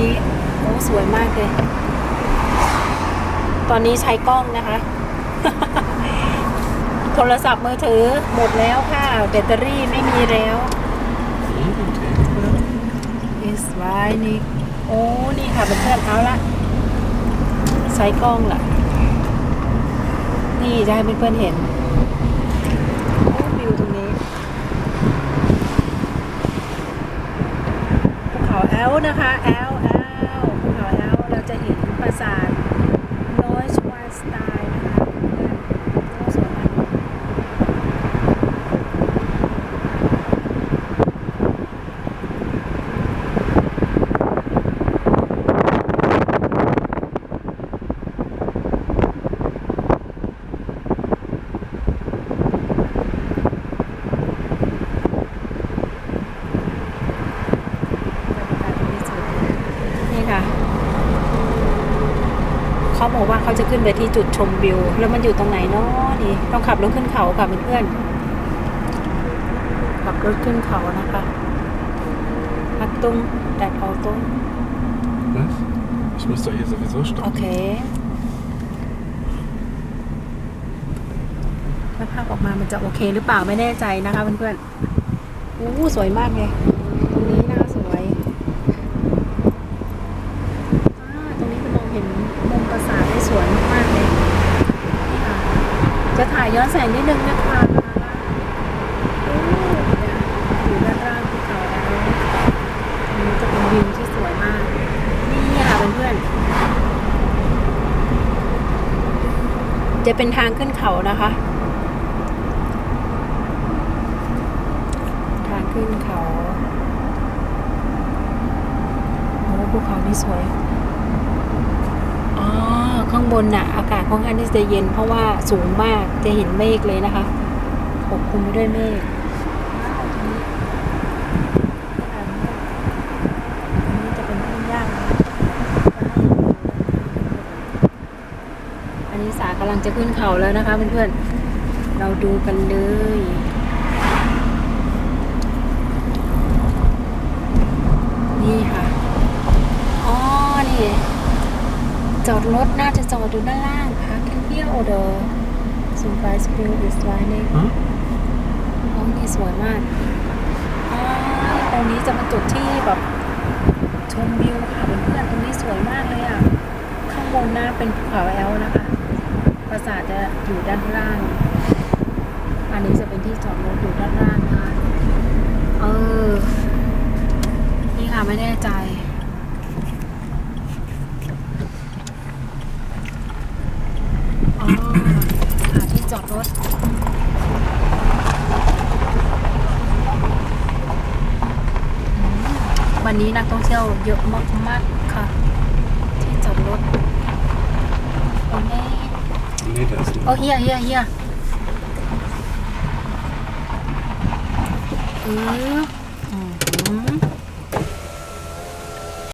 นี้โอ้สวยมากเลย ตอนนี้ใช้กล้องนะคะ โทรศัพท์มือถือหมดแล้วค่ะ แบตเตอรี่ไม่มีแล้ว Mm, okay. is right นี่โอ้ นี่ค่ะเพื่อนๆเอาละใช้กล้องล่ะ นี่จะให้เพื่อนๆเห็นโอ้วิวตรงนี้ภูเขาแอลนะคะแอลภูเขาแอลเรา จะเห็นปราสาทโนชวาสไตล์นะคะโอ้สวยมาก นี่ค่ะ เขาบอกว่าเขาจะขึ้นไปที่จุดชมวิว แล้วมันอยู่ตรงไหนเนาะนี่ต้องขับรถขึ้นเขาค่ะเพื่อนๆขับรถขึ้นเขานะคะฮัตตุ้งแดดออตุ้ง Was? Ich muss doch hier sowieso โอ stoppen. เคถ้าภาพออกมามันจะโอเคหรือเปล่าไม่แน่ใจนะคะเพื่อนๆอู้สวยมากเลย ตรงนี้น่าสวยอ่าตรงนี้จะมองเห็นมุมปราสาทได้สวยมากๆเลยนี่ค่ะ จะถ่า ยย้อนแสงนิดนึงนะคะอู้เนี่ยอยู่ด้านล่างภูเขาแล้วตรงนี้จะเป็นวิวที่สวยมาก นี่ค่ะเพื่อนๆ จะเป็นทางขึ้นเขานะคะ ทางขึ้นเขาโอ้ภูเขานี่สวยอ๋อ ข้างบนน่ะ อากาศค่อนข้างที่จะเย็น เพราะว่าสูงมากจะเห็นเมฆเลยนะคะปกคลุมไปด้วยเมฆว้าวตรงนี้ตรงนี้จะเป็นทุ่งหญ้านะคะอันนี้สากำลังจะขึ้นเขาแล้วนะคะเพื่อนๆ เราดูกันเลยนี่ค่ะ อ๋อ นี่ จอดรถน่าจะจอดอยู่ด้านล่างค่ะแค่เที่ยวเดอซูมไฟสปริงดิสไลน์นี่ Hm? ห้องนี้สวยมากอ๋อตรงนี้จะเป็นจุดที่แบบชมวิวค่ะเพื่อนๆตรงนี้สวยมากเลยอะ ข้างบนหน้าเป็นภูเขาแอลนะคะ ปราสาทจะอยู่ด้านล่าง อันนี้จะเป็นที่จอดรถอยู่ด้านล่างนะคะ เออ นี่ค่ะไม่แน่ใจ อ๋อ หาที่จอดรถวันนี้นักท่องเที่ยวเยอะมากๆค่ะ ที่จอดรถโอ้แม่ Nee, da ist โอ้เฮียเฮียเฮียเออ